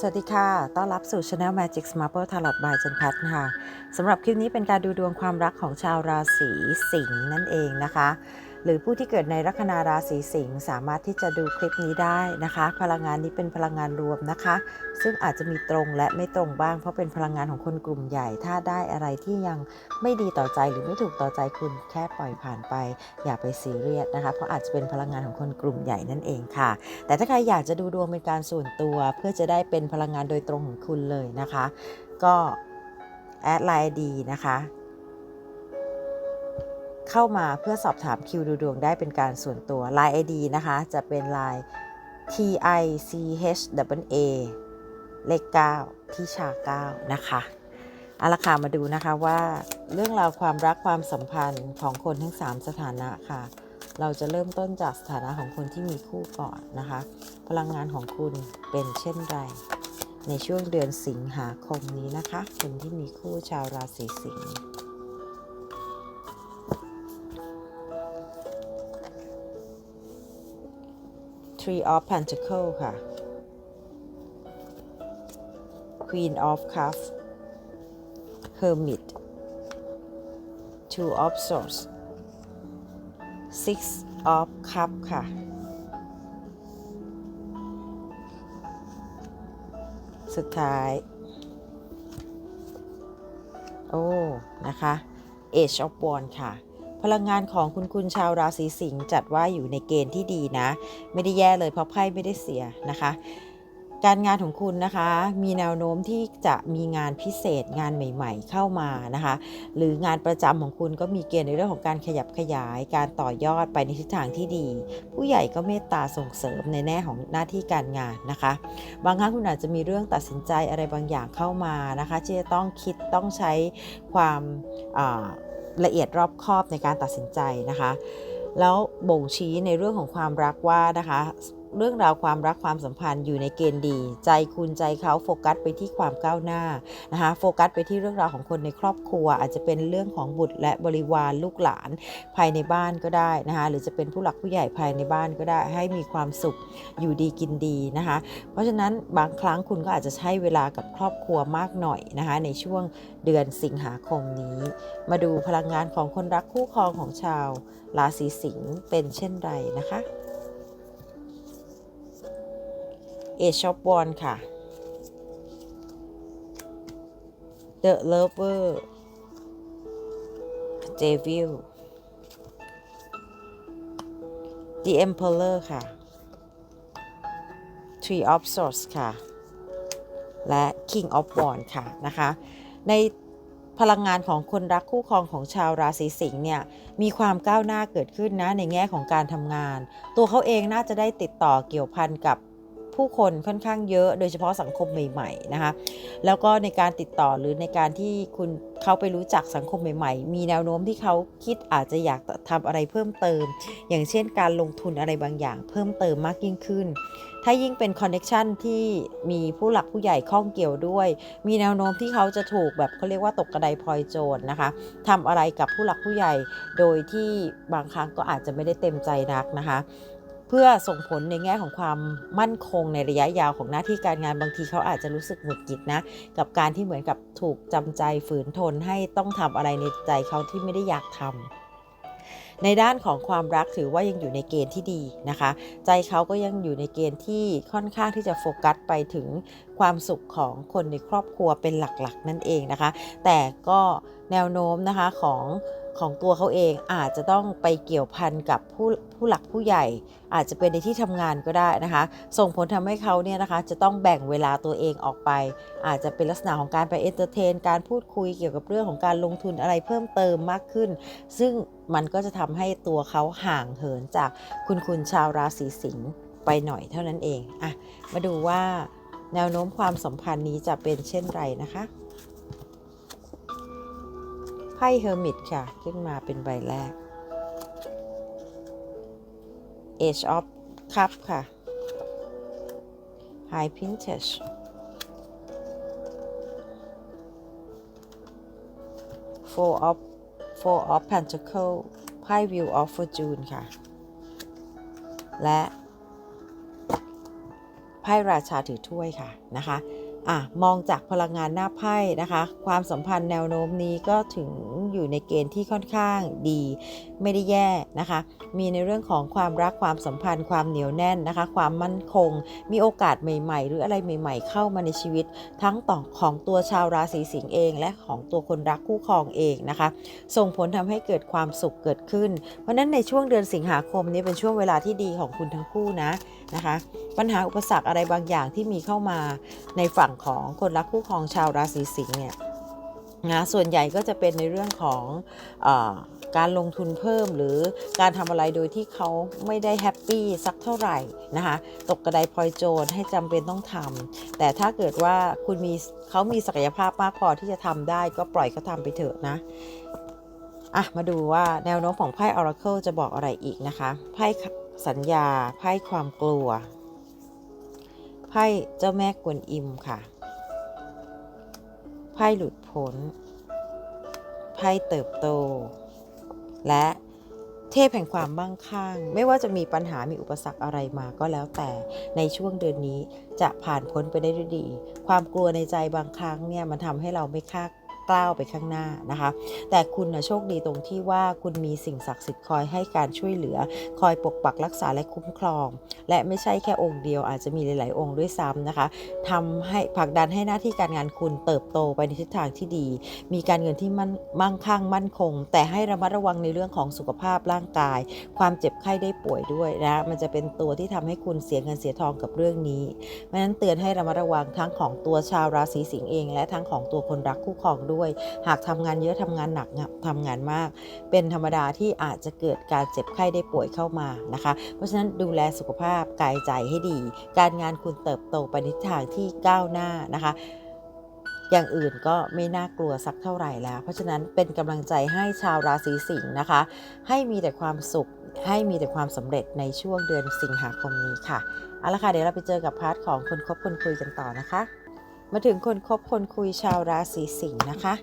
สวัสดีค่ะ ต้อนรับสู่ Channel Magic Marble Tarot by จันพัฒน์ค่ะสำหรับคลิปนี้เป็นการดูดวงความรักของชาวราศีสิงห์นั่นเองนะคะ หรือผู้ที่เกิดในลัคนาราศีสิงห์สามารถที่จะดูคลิปนี้ได้นะคะ พลังงานนี้เป็นพลังงานรวมนะคะ ซึ่งอาจจะมีตรงและไม่ตรงบ้าง เพราะเป็นพลังงานของคนกลุ่มใหญ่ ถ้าได้อะไรที่ยังไม่ดีต่อใจหรือไม่ถูกต่อใจคุณแค่ปล่อยผ่านไป อย่าไปซีเรียสนะคะ เพราะอาจจะเป็นพลังงานของคนกลุ่มใหญ่นั่นเองค่ะ แต่ถ้าใครอยากจะดูดวงเป็นการส่วนตัว เพื่อจะได้เป็นพลังงานโดยตรงของคุณเลยนะคะ ก็แอดไลน์ดีนะคะ เข้ามาเพื่อสอบถามคิวดูดวงได้เป็นการส่วนตัว Line ID นะคะ จะเป็น Line T I C H W A เลข9ที่ชา 9 นะคะเอาละค่ะมาดูนะคะว่าเรื่องราวความรักความสัมพันธ์ของคนทั้ง 3 สถานะค่ะ เราจะเริ่มต้นจากสถานะของคนที่มีคู่ก่อนนะคะ พลังงานของคุณเป็นเช่นไรในช่วงเดือนสิงหาคมนี้นะคะ คนที่มีคู่ชาวราศีสิงห์ Three of Pentacles ค่ะ Queen of Cups Hermit Two of Swords Six of Cups ค่ะ สุดท้าย โอ้ นะคะ Age of Wands ค่ะ พลังงานของคุณคุณชาวราศีสิงห์จัดว่าอยู่ในเกณฑ์ที่ดีนะ ไม่ได้แย่เลยเพราะไพ่ไม่ได้เสียนะคะ การงานของคุณนะคะ มีแนวโน้มที่จะมีงานพิเศษงานใหม่ ๆ เข้ามานะคะ หรืองานประจำของคุณก็มีเกณฑ์ในเรื่องของการขยับขยาย การต่อยอดไปในทิศทางที่ดี ผู้ใหญ่ก็เมตตาส่งเสริมในแง่ของหน้าที่การงานนะคะ บางครั้งคุณอาจจะมีเรื่องตัดสินใจอะไรบางอย่างเข้ามานะคะที่จะต้องคิดต้องใช้ความ ละเอียดรอบคอบในการตัดสินใจนะคะ แล้วบ่งชี้ในเรื่องของความรักว่านะคะ เรื่องราวความรักความสัมพันธ์อยู่ในเกณฑ์ดี ใจคุณใจเขาโฟกัสไปที่ความก้าวหน้านะคะโฟกัสไปที่เรื่องราวของคนในครอบครัว อาจจะเป็นเรื่องของบุตรและบริวารลูกหลานภายในบ้านก็ได้นะคะหรือจะเป็นผู้หลักผู้ใหญ่ภายในบ้านก็ได้ให้มีความสุขอยู่ดีกินดีนะคะเพราะฉะนั้นบางครั้งคุณก็อาจจะใช้เวลากับครอบครัวมากหน่อยนะคะในช่วงเดือนสิงหาคมนี้ มาดูพลังงานของคนรักคู่ครองของชาวราศีสิงห์เป็นเช่นไรนะคะ เอชอปวอนค่ะ The Lover Devil The Emperor ค่ะ Three of Swords ค่ะ และ King of Wands ค่ะนะคะ ในพลังงานของคนรักคู่ครองของชาวราศีสิงห์เนี่ยมีความก้าวหน้าเกิดขึ้นนะในแง่ของการทำงาน ตัวเขาเองน่าจะได้ติดต่อเกี่ยวพันกับ ผู้คนค่อนข้างเยอะ โดยเฉพาะสังคมใหม่ๆนะคะแล้วก็ในการติดต่อหรือในการที่คุณเขาไปรู้จักสังคมใหม่ ๆ มีแนวโน้มที่เขาคิดอาจจะอยากทำอะไรเพิ่มเติม อย่างเช่นการลงทุนอะไรบางอย่าง เพิ่มเติมมากยิ่งขึ้น ถ้ายิ่งเป็นคอนเน็ชันที่มีผู้หลักผู้ใหญ่ข้องเกี่ยวด้วย มีแนวโน้มที่เขาจะถูกแบบเขาเรียกว่าตกกระไดพลอยโจรนะคะทำอะไรกับผู้หลักผู้ใหญ่ โดยที่บางครั้งก็อาจจะไม่ได้เต็มใจนักนะคะ เพื่อส่งผลในแง่ของความมั่นคงในระยะยาวของหน้าที่การงานบางทีเขาอาจจะรู้สึกหงุดหงิดนะกับการที่เหมือนกับถูกจำใจฝืนทนให้ต้องทำอะไรในใจเขาที่ไม่ได้อยากทำในด้านของความรักถือว่ายังอยู่ในเกณฑ์ที่ดีนะคะ ใจเขาก็ยังอยู่ในเกณฑ์ที่ค่อนข้างที่จะโฟกัสไปถึงความสุขของคนในครอบครัวเป็นหลักๆ นั่นเองนะคะ แต่ก็แนวโน้มนะคะของ ของตัวเขาเองอาจจะต้องไปเกี่ยวพันกับผู้ผู้หลักผู้ใหญ่ อาจจะเป็นในที่ทำงานก็ได้นะคะ ส่งผลทำให้เขาเนี่ยนะคะจะต้องแบ่งเวลาตัวเองออกไป อาจจะเป็นลักษณะของการไปเอนเตอร์เทน การพูดคุยเกี่ยวกับเรื่องของการลงทุนอะไรเพิ่มเติมมากขึ้น ซึ่งมันก็จะทำให้ตัวเขาห่างเหินจากคุณคุณชาวราศีสิงห์ไปหน่อยเท่านั้นเองอะมาดูว่าแนวโน้มความสัมพันธ์นี้จะเป็นเช่นไรนะคะ ไพ่เฮอร์มิตค่ะ ขึ้นมาเป็นใบแรก Age of Cup ค่ะ High Vintage Four of Four of Pentacle ไพ่ Wheel of Fortune ค่ะ และไไพ่ราชาถือถ้วยค่ะนะคะ อะมองจากพลังงานหน้าไพ่นะคะ ความสัมพันธ์แนวโน้มนี้ก็ถึง อยู่ในเกณฑ์ที่ค่อนข้างดี ไม่ได้แย่นะคะ มีในเรื่องของความรักความสัมพันธ์ ความเหนียวแน่นนะคะ ความมั่นคง มีโอกาสใหม่ ๆ หรืออะไรใหม่ ๆ เข้ามาในชีวิต ทั้งต่อของตัวชาวราศีสิงห์เอง และของตัวคนรักคู่ครองเองนะคะ ส่งผลทำให้เกิดความสุขเกิดขึ้น เพราะฉะนั้นในช่วงเดือนสิงหาคมนี้เป็นช่วงเวลาที่ดีของคุณทั้งคู่นะนะคะ ปัญหาอุปสรรคอะไรบางอย่างที่มีเข้ามาในฝั่งของคนรักคู่ครองชาวราศีสิงห์เนี่ย นะส่วนใหญ่ก็จะเป็นในเรื่องของอการลงทุนเพิ่มหรือการทำอะไรโดยที่เขาไม่ได้แฮปปี้สักเท่าไหร่นะคะตกกระไดพลอยโจรให้จำเป็นต้องทำแต่ถ้าเกิดว่าคุณมีเขามีศักยภาพมากพอที่จะทำได้ก็ปล่อยเขาทำไปเถอะนะอะมาดูว่าแนวโน้มของไพ่ Oracle จะบอกอะไรอีกนะคะไพ่สัญญาไพ่ความกลัวไพ่เจ้าแม่กวนอิมค่ะไพ่หลุด้นไพ่เติบโต และเทพแห่งความมั่งคั่ง ไม่ว่าจะมีปัญหามีอุปสรรคอะไรมาก็แล้วแต่ในช่วงเดือนนี้จะผ่านพ้นไปได้ด้วยดี ความกลัวในใจบางครั้งเนี่ยมันทำให้เราไม่คาด กล้าวไปข้างหน้านะคะ แต่คุณนะโชคดีตรงที่ว่าคุณมีสิ่งศักดิ์สิทธิ์คอยให้การช่วยเหลือ คอยปกปักรักษาและคุ้มครอง และไม่ใช่แค่องค์เดียวอาจจะมีหลาย ๆ องค์ด้วยซ้ำนะคะทำให้ผลักดันให้หน้าที่การงานคุณเติบโตไปในทิศทางที่ดี มีการเงินที่มั่นมั่งคั่งมั่นคง แต่ให้ระมัดระวังในเรื่องของสุขภาพร่างกาย ความเจ็บไข้ได้ป่วยด้วยนะมันจะเป็นตัวที่ทำให้คุณเสียเงินเสียทองกับเรื่องนี้เพราะฉะนั้นเตือนให้ระมัดระวังทั้งของตัวชาวราศีสิงห์เอง และทั้งของตัวคนรักคู่ครองด้วยหากทำงานเยอะทำงานหนักทำงานมาก เป็นธรรมดาที่อาจจะเกิดการเจ็บไข้ได้ป่วยเข้ามานะคะ เพราะฉะนั้นดูแลสุขภาพกายใจให้ดี การงานคุณเติบโตไปในทิศทางที่ก้าวหน้านะคะอย่างอื่นก็ไม่น่ากลัวสักเท่าไหร่แล้ว เพราะฉะนั้นเป็นกำลังใจให้ชาวราศีสิงห์นะคะ ให้มีแต่ความสุข ให้มีแต่ความสำเร็จในช่วงเดือนสิงหาคมนี้ค่ะ เอาละค่ะ เดี๋ยวเราไปเจอกับพาร์ทของคนคบคนคุยกันต่อนะคะ มาถึงคนคบคนคุยชาวราศีสิงห์นะคะ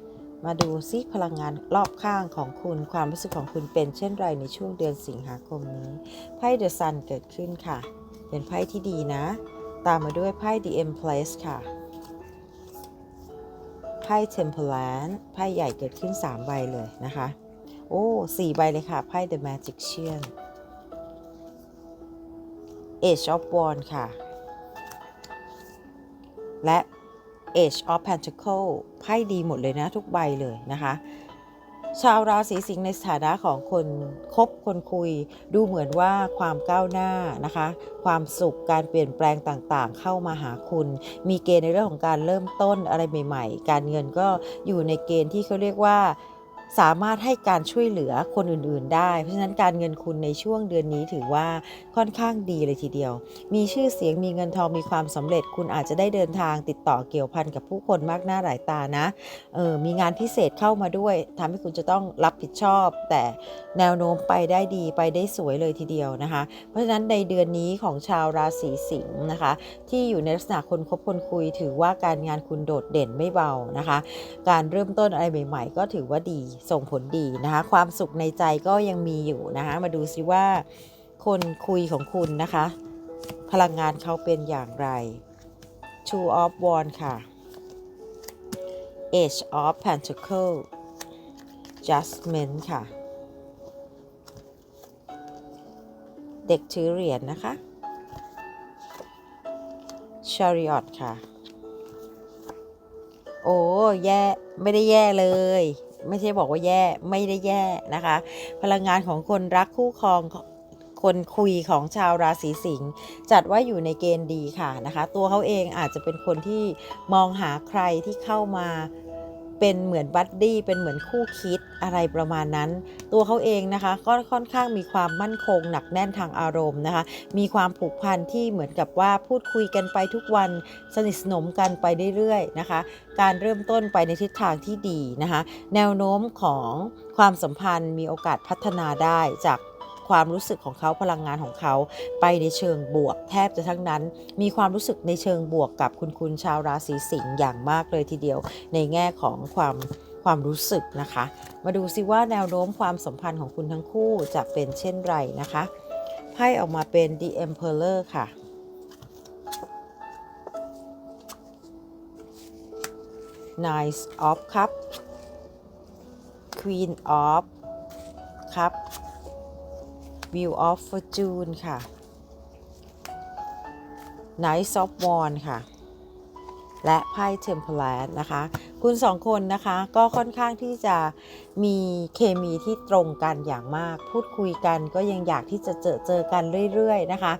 มาดูซิพลังงานรอบข้างของคุณความรู้สึกของคุณเป็นเช่นไรในช่วงเดือนสิงหาคมนี้ไพ่เดอะซันเกิดขึ้นค่ะ เป็นไพ่ที่ดีนะ ตามมาด้วยไพ่ The Empress ค่ะไพ่ Temperance ไพ่ใหญ่เกิดขึ้น 3 ใบเลยนะคะ โอ้สี่ใบเลยค่ะ ไพ่ The Magician Age of Wands ค่ะ และ Age of Pentacle ไพ่ดีหมดเลยนะทุกใบเลยนะคะ ชาวราศีสิงห์ในสถานะของคนคบคนคุย ดูเหมือนว่าความก้าวหน้านะคะ ความสุขการเปลี่ยนแปลงต่างๆ เข้ามาหาคุณ มีเกณฑ์ในเรื่องของการเริ่มต้นอะไรใหม่ ๆ การเงินก็อยู่ในเกณฑ์ที่เขาเรียกว่า สามารถให้การช่วยเหลือคนอื่นๆ ได้ เพราะฉะนั้นการเงินคุณในช่วงเดือนนี้ถือว่าค่อนข้างดีเลยทีเดียว มีชื่อเสียงมีเงินทองมีความสำเร็จ คุณอาจจะได้เดินทางติดต่อเกี่ยวพันกับผู้คนมากหน้าหลายตานะเออมีงานพิเศษเข้ามาด้วยทำให้คุณจะต้องรับผิดชอบ แต่แนวโน้มไปได้ดีไปได้สวยเลยทีเดียวนะคะ เพราะฉะนั้นในเดือนนี้ของชาวราศีสิงห์นะคะ ที่อยู่ในลักษณะคนคบคนคุย ถือว่าการงานคุณโดดเด่นไม่เบานะคะ การเริ่มต้นอะไรใหม่ ๆ ก็ถือว่าดีส่งผลดีนะคะ ความสุขในใจก็ยังมีอยู่นะคะ มาดูซิว่า คนคุยของคุณนะคะ พลังงานเขาเป็นอย่างไร Two of Wands ค่ะ Age of Pentacle Judgment ค่ะ เด็กถือเหรียญนะคะ Chariot ค่ะ โอ้ แย่ ไม่ได้แย่เลย ไม่ใช่บอกว่าแย่ไม่ได้แย่นะคะ พลังงานของคนรักคู่ครองคนคุยของชาวราศีสิงห์จัดว่าอยู่ในเกณฑ์ดีค่ะนะคะ ตัวเขาเองอาจจะเป็นคนที่มองหาใครที่เข้ามา เป็นเหมือนบัดดี้เป็นเหมือนคู่คิดอะไรประมาณนั้น ตัวเขาเองนะคะก็ค่อนข้างมีความมั่นคงหนักแน่นทางอารมณ์นะคะ มีความผูกพันที่เหมือนกับว่าพูดคุยกันไปทุกวันสนิทสนมกันไปเรื่อยๆนะคะ การเริ่มต้นไปในทิศทางที่ดีนะคะ แนวโน้มของความสัมพันธ์มีโอกาสพัฒนาได้จาก ความรู้สึกของเขาพลังงานของเขาไปในเชิงบวก แทบจะทั้งนั้น มีความรู้สึกในเชิงบวกกับคุณคุณชาวราศีสิงห์อย่างมากเลยทีเดียว ในแง่ของความความรู้สึกนะคะ มาดูซิว่าแนวโน้มความสัมพันธ์ของคุณทั้งคู่จะเป็นเช่นไรนะคะไพ่ออกมาเป็น The Emperor ค่ะน i c e of ครับ Queen of ครับ Wheel of Fortune ค่ะ Knight of Wands ค่ะ และไพ่ Temperance นะคะ คุณสองคนนะคะก็ค่อนข้างที่จะ มีเคมีที่ตรงกันอย่างมาก พูดคุยกันก็ยังอยากที่จะเจอเจอกันเรื่อยๆนะคะ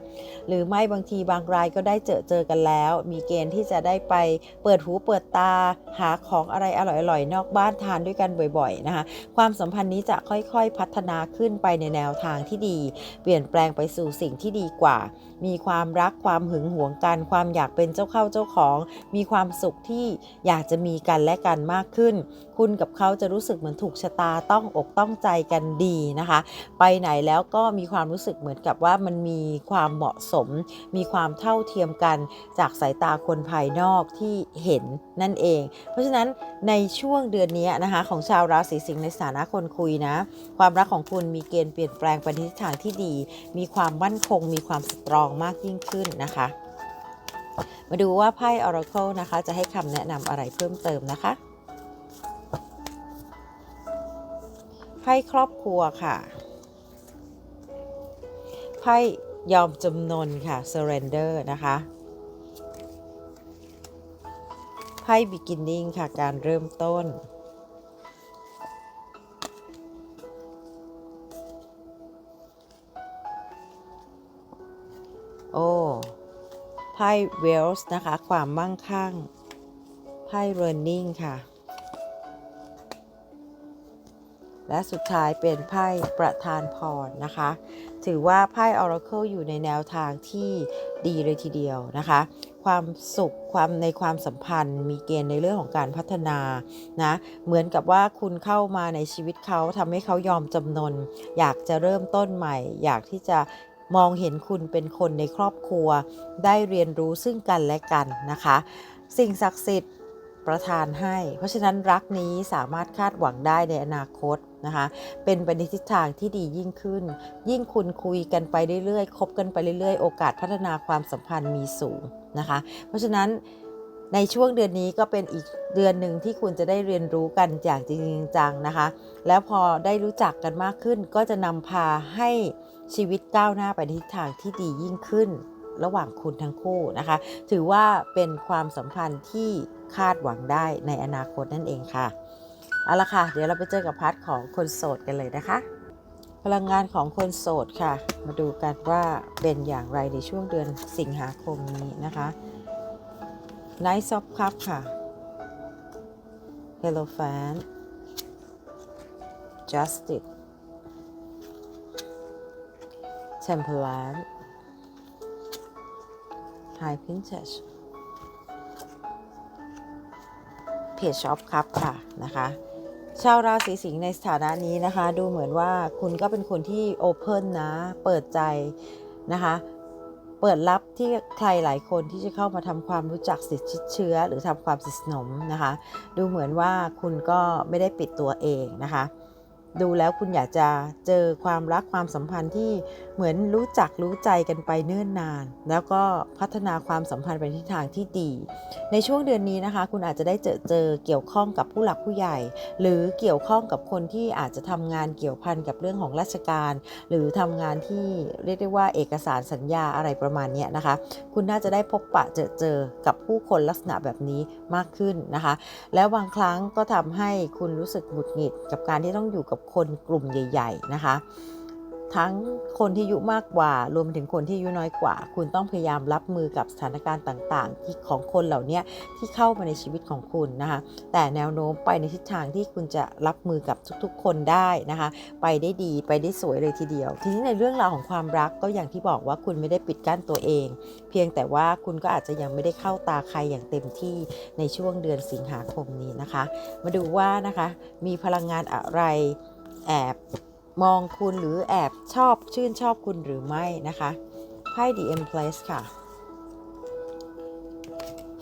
หรือไม่บางทีบางรายก็ได้เจอเจอกันแล้ว มีเกณฑ์ที่จะได้ไปเปิดหูเปิดตาหาของอะไรอร่อยๆ นอกบ้านทานด้วยกันบ่อยๆนะคะ ความสัมพันธ์นี้จะค่อยๆพัฒนาขึ้นไปในแนวทางที่ดี เปลี่ยนแปลงไปสู่สิ่งที่ดีกว่า มีความรักความหึงหวงกัน ความอยากเป็นเจ้าเข้าเจ้าของ มีความสุขที่อยากจะมีกันและกันมากขึ้น คุณกับเขาจะรู้สึกเหมือนถูกชะตาต้องอกต้องใจกันดีนะคะ ไปไหนแล้วก็มีความรู้สึกเหมือนกับว่ามันมีความเหมาะสม มีความเท่าเทียมกันจากสายตาคนภายนอกที่เห็นนั่นเอง เพราะฉะนั้นในช่วงเดือนนี้นะคะของชาวราศีสิงห์ในสถานะคนคุยนะ ความรักของคุณมีเกณฑ์เปลี่ยนแปลงไปในทิศทางที่ดี มีความมั่นคง มีความสตรองมากยิ่งขึ้นนะคะ มาดูว่าไพ่ Oracle นะคะ จะให้คำแนะนำอะไรเพิ่มเติมนะคะ ไพ่ครอบครัวค่ะ ไพ่ยอมจำนนค่ะ surrender นะคะ ไพ่ beginning ค่ะ การเริ่มต้น โอ้ไพ่ wealth นะคะ ความมั่งคั่ง ไพ่ learning ค่ะ และสุดท้ายเป็นไพ่ประธานพรนะคะ ถือว่าไพ่ Oracle อยู่ในแนวทางที่ดีเลยทีเดียวนะคะ ความสุขความในความสัมพันธ์ มีเกณฑ์ในเรื่องของการพัฒนานะเหมือนกับว่าคุณเข้ามาในชีวิตเขาทำให้เขายอมจำนน อยากจะเริ่มต้นใหม่ อยากที่จะมองเห็นคุณเป็นคนในครอบครัว ได้เรียนรู้ซึ่งกันและกันนะคะ สิ่งศักดิ์สิทธิ์ ประทานให้ เพราะฉะนั้นรักนี้สามารถคาดหวังได้ในอนาคตนะคะ เป็นไปในทิศทางที่ดียิ่งขึ้น ยิ่งคุณคุยกันไปเรื่อยๆ คบกันไปเรื่อยๆ โอกาสพัฒนาความสัมพันธ์มีสูงนะคะ เพราะฉะนั้นในช่วงเดือนนี้ก็เป็นอีกเดือนหนึ่งที่คุณจะได้เรียนรู้กันอย่างจริงจังนะคะ แล้วพอได้รู้จักกันมากขึ้น ก็จะนำพาให้ชีวิตก้าวหน้าไปในทิศทางที่ดียิ่งขึ้น ระหว่างคุณทั้งคู่นะคะ ถือว่าเป็นความสัมพันธ์ที่ คาดหวังได้ในอนาคตนั่นเองค่ะ เอาละค่ะ เดี๋ยวเราไปเจอกับพาร์ทของคนโสดกันเลยนะคะ พลังงานของคนโสดค่ะ มาดูกันว่าเป็นอย่างไรในช่วงเดือนสิงหาคมนี้นะคะ Night of Cup ค่ะ Hello Fan Justice Temperance High Princess Page of Cup ค่ะนะคะชาวราศีสิงห์ในสถานะนี้นะคะ ดูเหมือนว่าคุณก็เป็นคนที่โอเพ่นนะ เปิดใจนะคะ เปิดรับที่ใครหลายคนที่จะเข้ามาทำความรู้จักสิทธิเชื้อ หรือทำความสนิทสนมนะคะ ดูเหมือนว่าคุณก็ไม่ได้ปิดตัวเองนะคะ ดูแล้วคุณอยากจะเจอความรักความสัมพันธ์ที่เหมือนรู้จักรู้ใจกันไปเนิ่นนาน แล้วก็พัฒนาความสัมพันธ์ไปทิศทางที่ดี ในช่วงเดือนนี้นะคะ คุณอาจจะได้เจอเจอเกี่ยวข้องกับผู้หลักผู้ใหญ่ หรือเกี่ยวข้องกับคนที่อาจจะทำงานเกี่ยวพันกับเรื่องของราชการ หรือทำงานที่เรียกได้ว่าเอกสารสัญญาอะไรประมาณนี้นะคะ คุณน่าจะได้พบปะเจอเจอกับผู้คนลักษณะแบบนี้มากขึ้นนะคะ แล้วบางครั้งก็ทำให้คุณรู้สึกหงุดหงิดกับการที่ต้องอยู่กับคนกลุ่มใหญ่ ๆ นะคะ ทั้งคนที่อายุมากกว่า รวมถึงคนที่อายุน้อยกว่า คุณต้องพยายามรับมือกับสถานการณ์ต่าง ๆ ที่ของคนเหล่านี้ที่เข้ามาในชีวิตของคุณนะคะ แต่แนวโน้มไปในทิศทางที่คุณจะรับมือกับทุกๆ คนได้นะคะ ไปได้ดีไปได้สวยเลยทีเดียว ทีนี้ในเรื่องราวของความรักก็อย่างที่บอกว่าคุณไม่ได้ปิดกั้นตัวเอง เพียงแต่ว่าคุณก็อาจจะยังไม่ได้เข้าตาใครอย่างเต็มที่ในช่วงเดือนสิงหาคมนี้นะคะ มาดูว่านะคะมีพลังงานอะไร แอบมองคุณหรือแอบชอบชื่นชอบคุณหรือไม่นะคะไพ่ The Empress ค่ะ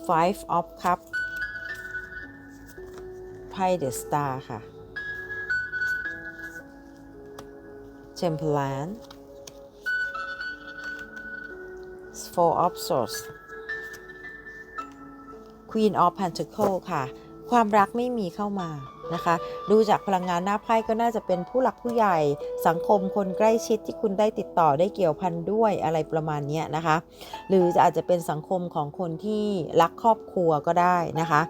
Five of Cup ไพ่ The Star ค่ะ Temperance Four of Swords Queen of Pentacles ค่ะ ความรักไม่มีเข้ามา นะคะ ดูจากพลังงานหน้าไพ่ก็น่าจะเป็นผู้หลักผู้ใหญ่ สังคมคนใกล้ชิดที่คุณได้ติดต่อได้เกี่ยวพันด้วยอะไรประมาณนี้นะคะ หรืออาจจะเป็นสังคมของคนที่รักครอบครัวก็ได้นะคะ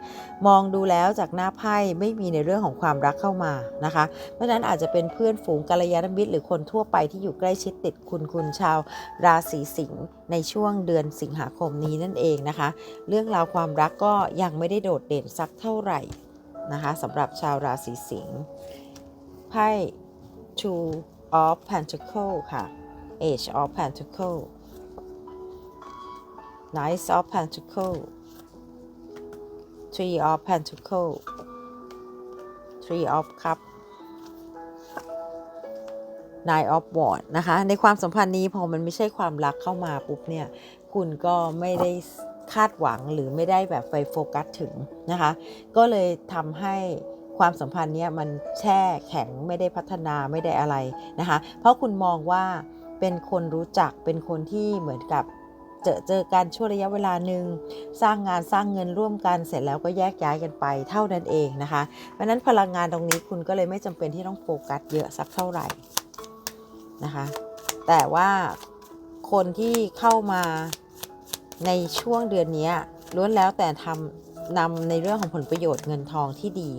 มองดูแล้วจากหน้าไพ่ไม่มีในเรื่องของความรักเข้ามานะคะ เพราะฉะนั้นอาจจะเป็นเพื่อนฝูงกัลยาณมิตรหรือคนทั่วไปที่อยู่ใกล้ชิดติดคุณคุณชาว ราศีสิงห์ในช่วงเดือนสิงหาคมนี้นั่นเองนะคะ เรื่องราวความรักก็ยังไม่ได้โดดเด่นสักเท่าไหร่ นะคะสำหรับชาวราศีสิงห์ไพ่ Two of Pentacle ค่ะ Age of Pentacle Knight of Pentacle Three of Pentacle Three of Cup Nine of Wands นะคะ ในความสัมพันธ์นี้พอมันไม่ใช่ความรักเข้ามาปุ๊บเนี่ย คุณก็ไม่ได้ คาดหวังหรือไม่ได้แบบไปโฟกัสถึงนะคะ ก็เลยทำให้ความสัมพันธ์เนี้ยมันแช่แข็งไม่ได้พัฒนาไม่ได้อะไรนะคะ เพราะคุณมองว่าเป็นคนรู้จักเป็นคนที่เหมือนกับเจอเจอกันช่วงระยะเวลาหนึ่งสร้างงานสร้างเงินร่วมกันเสร็จแล้วก็แยกย้ายกันไปเท่านั้นเองนะคะ เพราะฉะนั้นพลังงานตรงนี้คุณก็เลยไม่จำเป็นที่ต้องโฟกัสเยอะสักเท่าไหร่นะคะ แต่ว่าคนที่เข้ามา ในช่วงเดือนนี้ล้วนแล้วแต่ทำนำในเรื่องของผลประโยชน์เงินทองที่ดี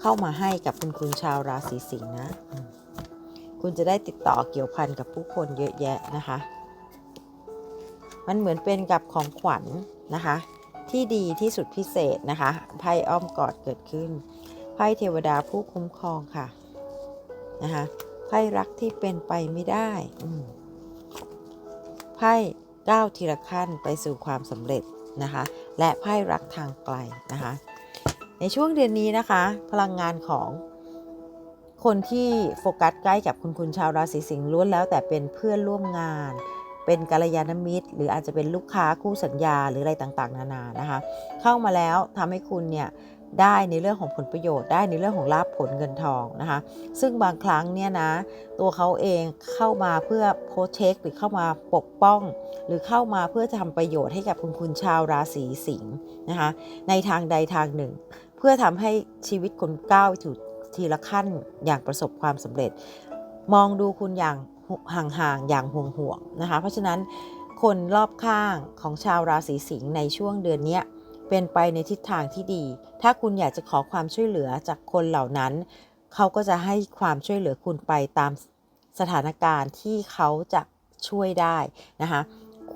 เข้ามาให้กับคุณคุณชาวราศีสิงห์นะ คุณจะได้ติดต่อเกี่ยวพันกับผู้คนเยอะแยะนะคะ มันเหมือนเป็นกับของขวัญนะคะ ที่ดีที่สุดพิเศษนะคะไพ่อ้อมกอดเกิดขึ้นไพ่เทวดาผู้คุ้มครองค่ะนะคะไพ่รักที่เป็นไปไม่ได้ไพ่ ก้าวทีละขั้นไปสู่ความสำเร็จนะคะ และไพ่รักทางไกลนะคะ ในช่วงเดือนนี้นะคะ พลังงานของคนที่โฟกัสใกล้กับคุณคุณชาวราศีสิงห์ล้วนแล้วแต่เป็นเพื่อนร่วมงาน เป็นกัลยาณมิตร หรืออาจจะเป็นลูกค้าคู่สัญญาหรืออะไรต่างๆ นานานะคะ เข้ามาแล้วทำให้คุณเนี่ย ได้ในเรื่องของผลประโยชน์ได้ในเรื่องของลาภผลเงินทองนะคะซึ่งบางครั้งเนี่ยนะตัวเขาเองเข้ามาเพื่อโปรเทคหรือเข้ามาปกป้อง หรือเข้ามาเพื่อจะทำประโยชน์ให้กับคุณคุณชาวราศีสิงห์นะคะในทางใดทางหนึ่ง เพื่อทำให้ชีวิตคุณก้าวถูทีละขั้นอย่างประสบความสำเร็จ มองดูคุณอย่างห่างๆอย่างห่วงๆนะคะเพราะฉะนั้นคนรอบข้างของชาวราศีสิงห์ในช่วงเดือนเนี้ย เป็นไปในทิศทางที่ดี ถ้าคุณอยากจะขอความช่วยเหลือจากคนเหล่านั้น เขาก็จะให้ความช่วยเหลือคุณไปตามสถานการณ์ที่เขาจะช่วยได้นะคะ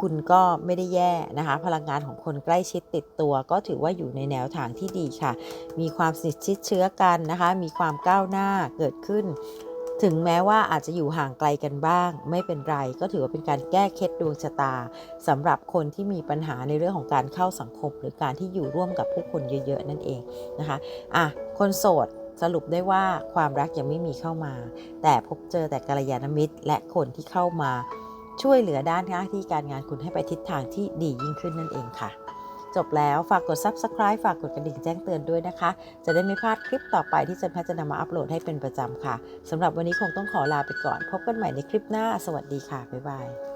คุณก็ไม่ได้แย่นะคะ พลังงานของคนใกล้ชิดติดตัว ก็ถือว่าอยู่ในแนวทางที่ดีค่ะ มีความสนิทชิดเชื้อกันนะคะ มีความก้าวหน้าเกิดขึ้น ถึงแม้ว่าอาจจะอยู่ห่างไกลกันบ้าง ไม่เป็นไรก็ถือว่าเป็นการแก้เคล็ดดวงชะตาสำหรับคนที่มีปัญหาในเรื่องของการเข้าสังคม หรือการที่อยู่ร่วมกับผู้คนเยอะๆนั่นเองนะคะอะคนโสดสรุปได้ว่าความรักยังไม่มีเข้ามา แต่พบเจอแต่กัลยาณมิตร และคนที่เข้ามา ช่วยเหลือด้านหน้าที่การงานคุณให้ไปทิศทางที่ดียิ่งขึ้นนั่นเองค่ะ จบแล้วฝากกด subscribe ฝากกดกระดิ่งแจ้งเตือนด้วยนะคะ จะได้ไม่พลาดคลิปต่อไปที่เจนแพทย์จะนำมาอัปโหลดให้เป็นประจำค่ะสำหรับวันนี้คงต้องขอลาไปก่อน พบกันใหม่ในคลิปหน้า สวัสดีค่ะ บ๊ายบาย